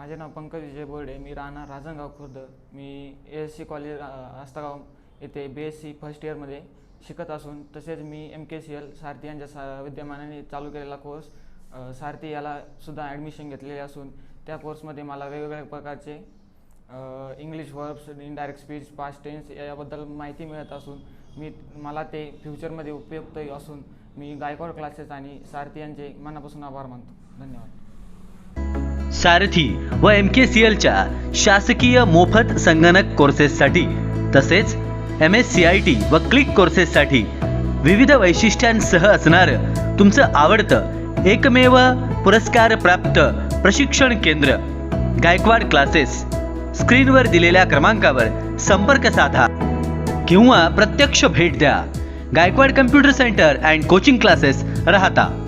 माझे नाव पंकज विजय बोर्डे मी राहणार राजनगाव खुर्द. मी A S C college Astagaon येथे बी एस सी फर्स्ट इयरमध्ये शिकत असून तसेच मी M K C L Sarathi यांच्या सा विद्यमानाने चालू केलेला कोर्स सारथी यालासुद्धा ॲडमिशन घेतलेले असून त्या कोर्समध्ये मला वेगवेगळ्या प्रकारचे English verbs indirect speech past tense याबद्दल माहिती मिळत असून मी मला ते फ्युचरमध्ये उपयुक्त असून मी गायकवाड क्लासेस आणि सारथी यांचे मनापासून आभार मानतो. धन्यवाद. सारथी व एम के सी एलच्या शासकीय मोफत संगणक कोर्सेससाठी तसेच M S C I T व क्लिक कोर्सेससाठी विविध वैशिष्ट्यांसह असणारं तुमचं आवडतं एकमेव पुरस्कार प्राप्त प्रशिक्षण केंद्र. गायकवाड क्लासेस स्क्रीनवर दिलेल्या क्रमांकावर संपर्क साधा. किंवा प्रत्यक्ष भेट द्या. Gaikwad computer centre and coaching classes Rahata.